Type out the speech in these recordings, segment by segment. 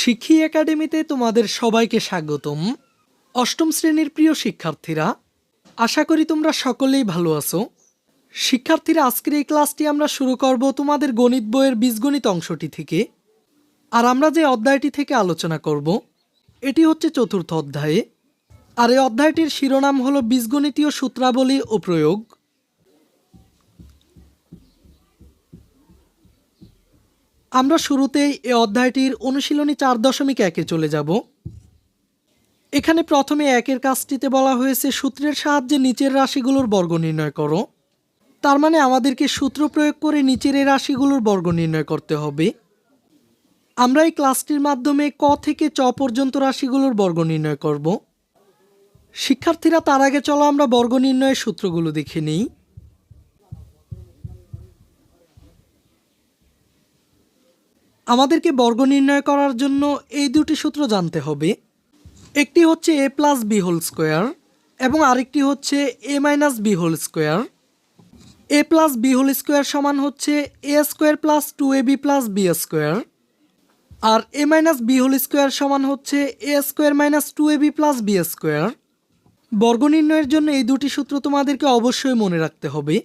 শিক্ষী একাডেমিতে তোমাদের সবাইকে স্বাগতম। অষ্টম শ্রেণির প্রিয় শিক্ষার্থীরা, আশা করি তোমরা সকলেই ভালো আছো। শিক্ষার্থীরা, আজকের এই ক্লাসটি আমরা শুরু করব তোমাদের গণিত বইয়ের বীজগণিত অংশটি থেকে। আর আমরা যে অধ্যায়টি থেকে আলোচনা করব, এটি হচ্ছে চতুর্থ অধ্যায়ে। আর এই অধ্যায়টির শিরোনাম হলো বীজগণিতীয় সূত্রাবলী ও প্রয়োগ। আমরা শুরুতেই এ অধ্যায়টির অনুশীলনী চার দশমিক একে চলে যাব। এখানে প্রথমে একের কাজটিতে বলা হয়েছে, সূত্রের সাহায্যে নিচের রাশিগুলোর বর্গ নির্ণয় করো। তার মানে আমাদেরকে সূত্র প্রয়োগ করে নিচের এই রাশিগুলোর বর্গ নির্ণয় করতে হবে। আমরা এই ক্লাসটির মাধ্যমে ক থেকে চ পর্যন্ত রাশিগুলোর বর্গ নির্ণয় করব। শিক্ষার্থীরা তার আগে চলো আমরা বর্গ নির্ণয়ের সূত্রগুলো দেখে নিই। আমাদেরকে বর্গ নির্ণয় করার জন্য এই দুটি সূত্র জানতে হবে। একটি হচ্ছে A plus B whole square এবং আরেকটি হচ্ছে A minus B whole square A plus B whole square সমান হচ্ছে A square plus two A B plus B square R A minus B whole square সমান হচ্ছে A square minus two A B plus B square বর্গ নির্ণয়ের জন্য এই দুটি সূত্র তোমাদেরকে অবশ্যই মনে রাখতে হবে।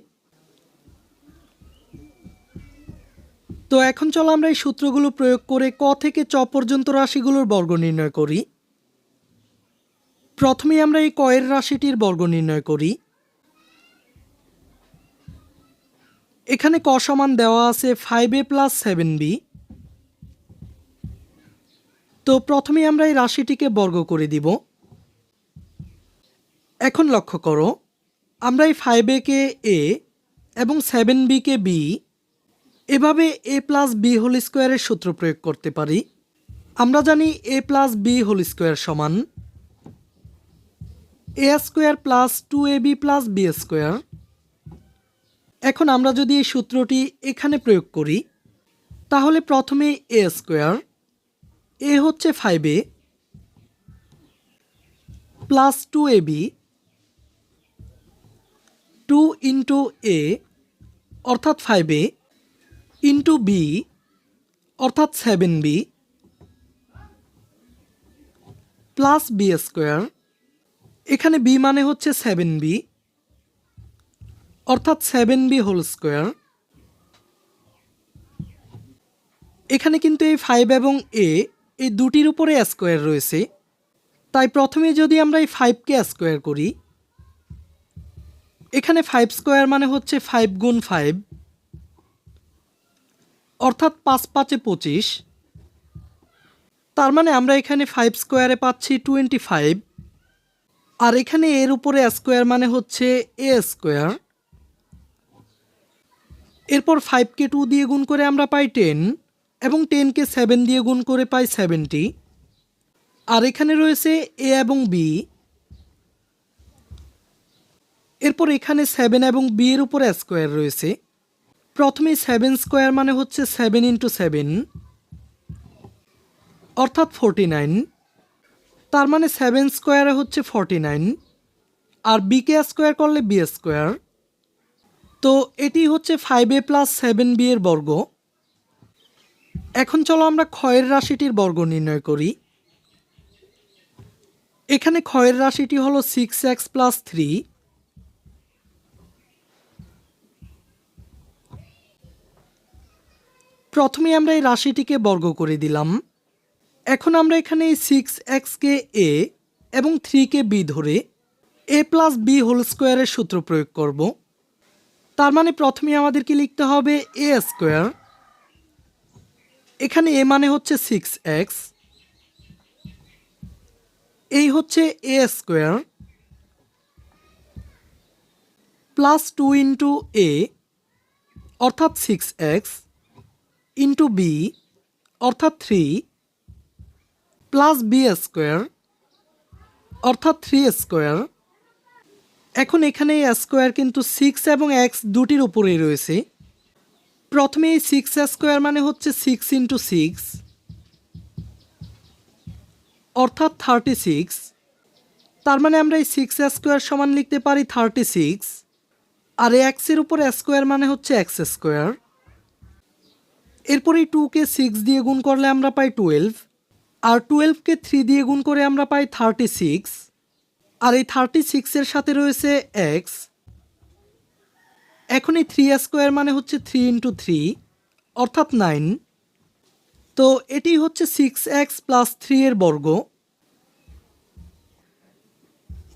তো এখন চলো আমরা এই সূত্রগুলো প্রয়োগ করে ক থেকে চ পর্যন্ত রাশিগুলোর বর্গ নির্ণয় করি। প্রথমে আমরা এই কয়ের রাশিটির বর্গ নির্ণয় করি। এখানে ক সমান দেওয়া আছে five a plus seven b তো প্রথমে আমরা এই রাশিটিকে বর্গ করে দিব। এখন লক্ষ্য করো, আমরা এই ফাইভ কে এ এবং সেভেন বি কে বি এভাবে এ প্লাস বি হোল স্কোয়ারের সূত্র প্রয়োগ করতে পারি। আমরা জানি a plus b whole square সমান a square plus two a b plus b square এখন আমরা যদি এই সূত্রটি এখানে প্রয়োগ করি, তাহলে প্রথমে এ স্কোয়ার এ হচ্ছে five a plus two a b two into a অর্থাৎ ফাইভ এ ইন্টু বি অর্থাৎ seven b plus b square এখানে বি মানে হচ্ছে সেভেন বি অর্থাৎ সেভেন বি হোল স্কোয়ার এখানে কিন্তু এই ফাইভ এবং এ এই দুটির উপরে স্কোয়ার রয়েছে। তাই প্রথমে যদি আমরা এই ফাইভকে স্কোয়ার করি, এখানে ফাইভ স্কোয়ার মানে হচ্ছে ফাইভ গুণ ফাইভ অর্থাৎ পাঁচ পাঁচে পঁচিশ। তার মানে আমরা এখানে ফাইভ স্কোয়ারে পাচ্ছি টোয়েন্টি ফাইভ আর এখানে এর উপরে স্কোয়ার মানে হচ্ছে এ স্কোয়ার এরপর ফাইভকে টু দিয়ে গুণ করে আমরা পাই টেন এবং টেনকে সেভেন দিয়ে গুণ করে পাই সেভেন্টি আর এখানে রয়েছে এ এবং বি এরপর এখানে সেভেন এবং বি এর উপর স্কোয়ার রয়েছে। প্রথমে সেভেন স্কোয়ার মানে হচ্ছে সেভেন ইন্টু সেভেন অর্থাৎ ফোরটি নাইন তার মানে সেভেন স্কোয়ারে হচ্ছে ফর্টি নাইন আর বিকে স্কোয়ার করলে বি স্কোয়ার তো এটি হচ্ছে five a plus seven b এর বর্গ। এখন চলো আমরা ক্ষয়ের রাশিটির বর্গ নির্ণয় করি। এখানে ক্ষয়ের রাশিটি হলো সিক্স এক্স প্লাস থ্রি প্রথমে আমরা এই রাশিটিকে বর্গ করে দিলাম। এখন আমরা এখানে সিক্স এক্সকে এ এবং থ্রিকে বি ধরে এ প্লাস বি হোল স্কোয়ারের সূত্র প্রয়োগ করব। তার মানে প্রথমে আমাদেরকে লিখতে হবে এ স্কোয়ার এখানে এ মানে হচ্ছে সিক্স এক্স এই হচ্ছে a square plus two into a অর্থাৎ সিক্স এক্স ইন্টু বি অর্থাৎ থ্রি প্লাস বি স্কোয়ার অর্থাৎ থ্রি স্কোয়ার এখন এখানে স্কোয়ার কিন্তু সিক্স এবং এক্স দুটির উপরেই রয়েছে। প্রথমে এই সিক্স স্কোয়ার মানে হচ্ছে সিক্স ইন্টু সিক্স অর্থাৎ থার্টি সিক্স তার মানে আমরা এই সিক্স স্কোয়ার সমান লিখতে পারি থার্টি সিক্স আর এক্সের উপর স্কোয়ার মানে হচ্ছে এক্স স্কোয়ার এরপর টুকে সিক্স দিয়ে গুণ করলে আমরা পাই টুয়েলভ আর টুয়েলভকে থ্রি দিয়ে গুণ করে আমরা পাই থার্টি সিক্স আর এই থার্টি সিক্সের সাথে রয়েছে এক্স এখন এই থ্রি স্কোয়ার মানে হচ্ছে থ্রি ইন্টু থ্রি অর্থাৎ নাইন তো এটি হচ্ছে সিক্স এক্স প্লাস থ্রি এর বর্গ।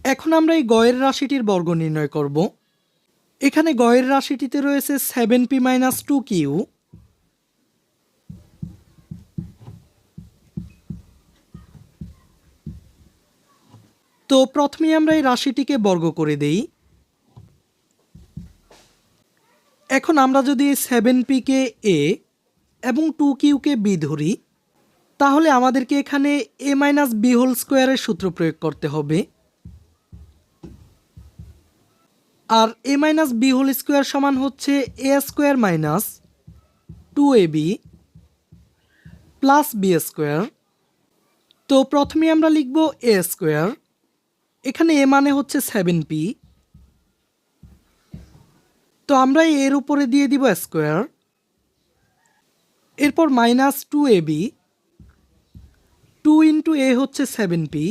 এখন আমরা এই গয়ের রাশিটির বর্গ নির্ণয় করব। এখানে গয়ের রাশিটিতে রয়েছে seven p minus two q তো প্রথমে আমরা এই রাশিটিকে বর্গ করে দেই। এখন আমরা যদি সেভেন পিকে এ এবং টু কিউকে বি ধরি, তাহলে আমাদেরকে এখানে এ মাইনাস বি হোল স্কোয়ারের সূত্র প্রয়োগ করতে হবে। আর a minus b whole square সমান হচ্ছে a square minus two a b plus b square. তো প্রথমে আমরা লিখব এ স্কোয়ার। এখানে এ মানে হচ্ছে সেভেন পি তো আমরা এর উপরে দিয়ে দিব স্কোয়ার এরপর minus two a b two into a হচ্ছে সেভেন পি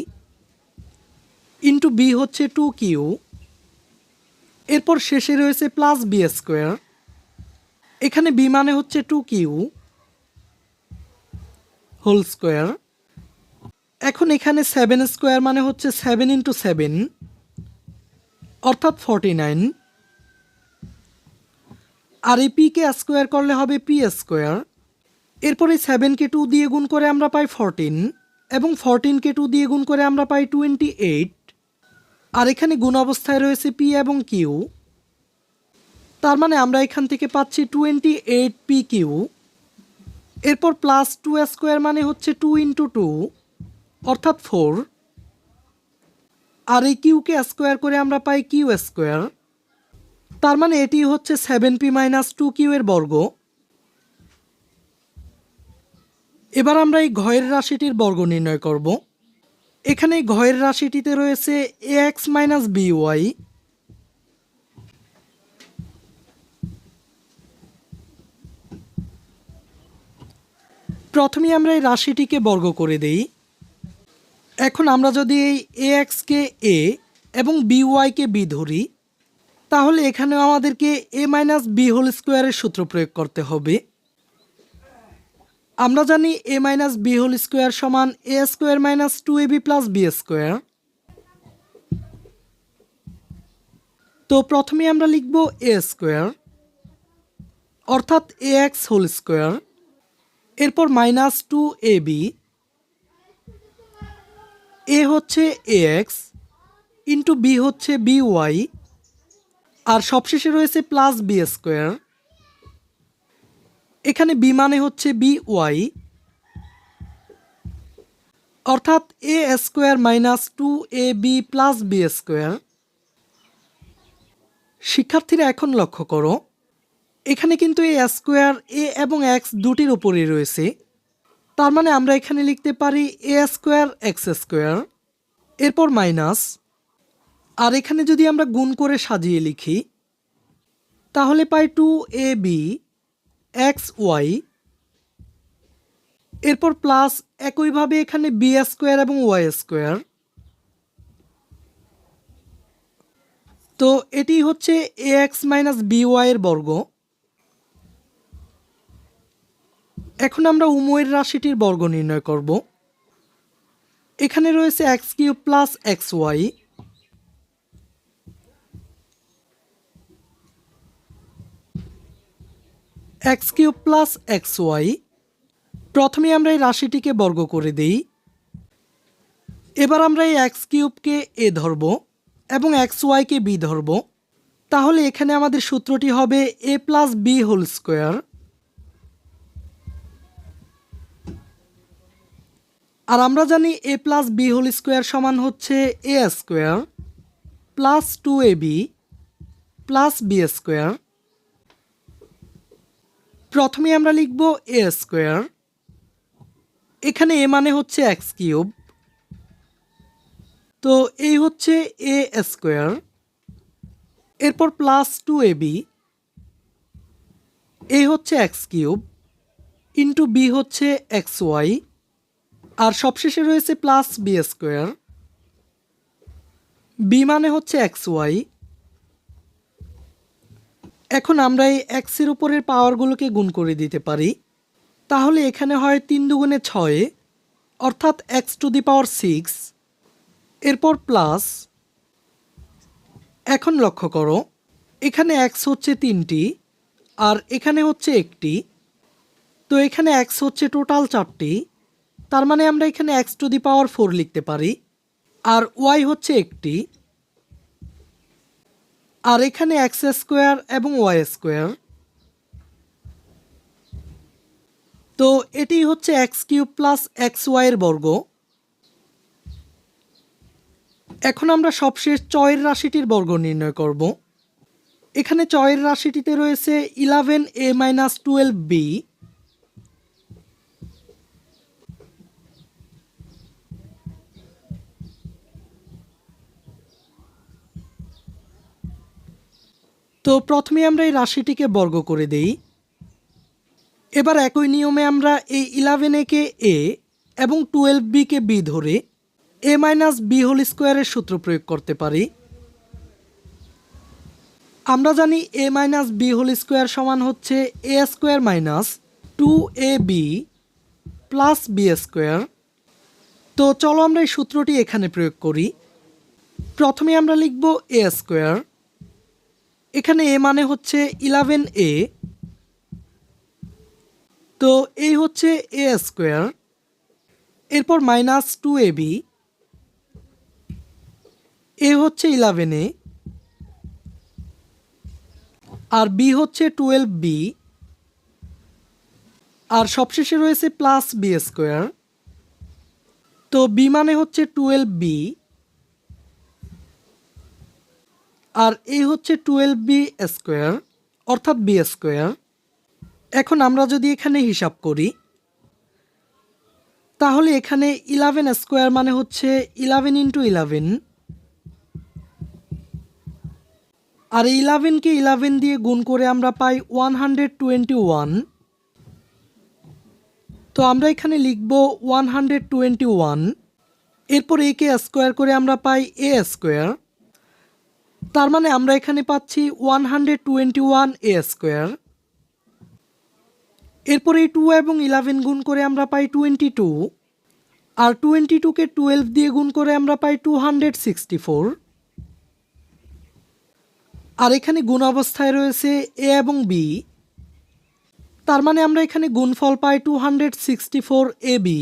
ইন্টু বি হচ্ছে টু কিউ এরপর শেষে রয়েছে প্লাস বি স্কোয়ার এখানে বি মানে হচ্ছে টু কিউ হোল স্কোয়ার এখন এখানে সেভেন স্কোয়ার মানে হচ্ছে সেভেন ইন্টু সেভেন অর্থাৎ ফর্টি নাইন আর এই পিকে স্কোয়ার করলে হবে পি স্কোয়ার এরপরে সেভেনকে টু দিয়ে গুণ করে আমরা পাই ফরটিন এবং ফরটিনকে টু দিয়ে গুণ করে আমরা পাই টোয়েন্টি এইট আর এখানে গুণ অবস্থায় রয়েছে পি এবং কিউ তার মানে আমরা এখান থেকে পাচ্ছি টোয়েন্টি এইট পি কিউ এরপর প্লাস টু স্কোয়ার মানে হচ্ছে টু ইন্টু টু অর্থাৎ ফোর, আর এই কিউকে স্কোয়ার করে আমরা পাই কিউ স্কোয়ার। তার মানে এটি হচ্ছে seven p minus two q এর বর্গ। এবার আমরা এই ঘয়ের রাশিটির বর্গ নির্ণয় করব। এখানে ঘয়ের রাশিটিতে রয়েছে a x minus b y. প্রথমে আমরা এই রাশিটিকে বর্গ করে দেই। এখন আমরা যদি এই এ এক্সকে এ এবং বি ওয়াইকে বি ধরি, তাহলে এখানেও আমাদেরকে এ মাইনাস বি হোল স্কোয়ারের সূত্র প্রয়োগ করতে হবে। আমরা জানি a minus b whole square সমান a square minus two a b plus b square তো প্রথমে আমরা লিখব এ স্কোয়ার অর্থাৎ এ এক্স হোল স্কোয়ার এরপর minus two a b a হচ্ছে এ এক্স, ইন্টু বি হচ্ছে বি ওয়াই, আর সবশেষে রয়েছে প্লাস বি স্কোয়ার। এখানে বি মানে হচ্ছে বি ওয়াই, অর্থাৎ a square minus two a b plus b square. শিক্ষার্থীরা এখন লক্ষ্য করো, এখানে কিন্তু এই স্কোয়ার, এ এবং এক্স দুটির উপরেই রয়েছে। তার মানে আমরা এখানে লিখতে পারি এ স্কোয়ার এক্স স্কোয়ার এরপর মাইনাস আর এখানে যদি আমরা গুণ করে সাজিয়ে লিখি, তাহলে পাই two a b x y এরপর প্লাস একইভাবে এখানে বি স্কোয়ার এবং ওয়াই স্কোয়ার তো এটি হচ্ছে এ এক্স মাইনাস বি ওয়াইয়ের বর্গ। এখন আমরা উময়ের রাশিটির বর্গ নির্ণয় করব। এখানে রয়েছে x cube plus x y x cube plus x y প্রথমে আমরা এই রাশিটিকে বর্গ করে দেই। এবার আমরা এই এক্স কিউবকে এ ধরব এবং এক্স ওয়াইকে বি ধরব। তাহলে এখানে আমাদের সূত্রটি হবে a plus b whole square আর আমরা জানি a plus b whole square সমান হচ্ছে a square plus two a b plus b square প্রথমে আমরা লিখব এ স্কোয়ার এখানে এ মানে হচ্ছে এক্স কিউব তো এই হচ্ছে এ স্কোয়ার এরপর plus two a b a হচ্ছে এক্স কিউব ইন্টু বি হচ্ছে এক্স ওয়াই আর সবশেষে রয়েছে প্লাস বি স্কোয়ার বি মানে হচ্ছে এক্স ওয়াই এখন আমরা এই এক্সের উপরের পাওয়ারগুলোকে গুণ করে দিতে পারি। তাহলে এখানে হয় তিন দুগুণে ছয়, অর্থাৎ x to the power six এরপর প্লাস এখন লক্ষ্য করো, এখানে এক্স হচ্ছে তিনটি, আর এখানে হচ্ছে একটি। তো এখানে এক্স হচ্ছে টোটাল চারটি। তার মানে আমরা এখানে x to the power four লিখতে পারি, আর ওয়াই হচ্ছে একটি, আর এখানে এক্স স্কোয়ার এবং ওয়াই স্কোয়ার তো এটি হচ্ছে এক্স কিউব প্লাস এক্স ওয়াইয়ের বর্গ। এখন আমরা সবশেষ চয়ের রাশিটির বর্গ নির্ণয় করব। এখানে চয়ের রাশিটিতে রয়েছে eleven a minus twelve b তো প্রথমে আমরা এই রাশিটিকে বর্গ করে দেই। এবার একই নিয়মে আমরা এই ইলেভেন একে এ এবং টুয়েলভ বিকে বি ধরে এ মাইনাস বি হোল স্কোয়ারের সূত্র প্রয়োগ করতে পারি। আমরা জানি a minus b whole square সমান হচ্ছে a square minus two a b plus b square তো চলো আমরা এই সূত্রটি এখানে প্রয়োগ করি। প্রথমে আমরা লিখব এ স্কোয়ার এখানে এ মানে হচ্ছে ইলেভেন এ তো এই হচ্ছে এ স্কোয়ার এরপর minus two a b a হচ্ছে ইলেভেন এ আর বি হচ্ছে টুয়েলভ বি আর সবশেষে রয়েছে প্লাস বি স্কোয়ার তো বি মানে হচ্ছে টুয়েলভ বি আর এই হচ্ছে টুয়েলভ বি স্কোয়ার অর্থাৎ বি স্কোয়ার এখন আমরা যদি এখানে হিসাব করি, তাহলে এখানে ইলেভেন স্কোয়ার মানে হচ্ছে ইলেভেন ইন্টু ইলেভেন আর ইলেভেনকে ইলেভেন দিয়ে গুণ করে আমরা পাই ওয়ান হান্ড্রেড টোয়েন্টি ওয়ান তো আমরা এখানে লিখব ওয়ান হান্ড্রেড টোয়েন্টি ওয়ান এরপর একে স্কোয়ার করে আমরা পাই এ স্কোয়ার তার মানে আমরা এখানে পাচ্ছি one hundred twenty one a square এরপর এই টু এবং ইলেভেন গুণ করে আমরা পাই টোয়েন্টি টু আর টোয়েন্টি টুকে টুয়েলভ দিয়ে গুণ করে আমরা পাই টু হান্ড্রেড সিক্সটি ফোর আর এখানে গুণ অবস্থায় রয়েছে এ এবং বি তার মানে আমরা এখানে গুণফল পাই two hundred sixty four a b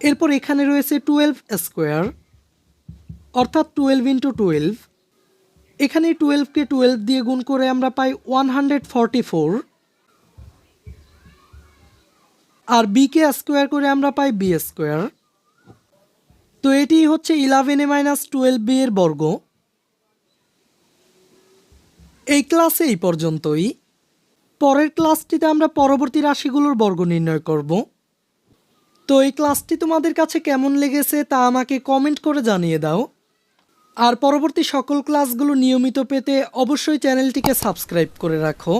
এরপর এখানে রয়েছে টুয়েলভ স্কোয়ার অর্থাৎ টুয়েলভ ইন্টু টুয়েলভ এখানে টুয়েলভকে টুয়েলভ দিয়ে গুণ করে আমরা পাই ওয়ান হান্ড্রেড ফর্টি ফোর আর বিকে স্কোয়ার করে আমরা পাই বি স্কোয়ার তো এটি হচ্ছে eleven a minus twelve b এর বর্গ। এই ক্লাসে এই পর্যন্তই। পরের ক্লাসটিতে আমরা পরবর্তী রাশিগুলোর বর্গ নির্ণয় করব। তো এই ক্লাসটি তোমাদের কাছে কেমন লেগেছে তা আমাকে কমেন্ট করে জানিয়ে দাও। আর পরবর্তী সকল ক্লাসগুলো নিয়মিত পেতে অবশ্যই চ্যানেলটিকে সাবস্ক্রাইব করে রাখো।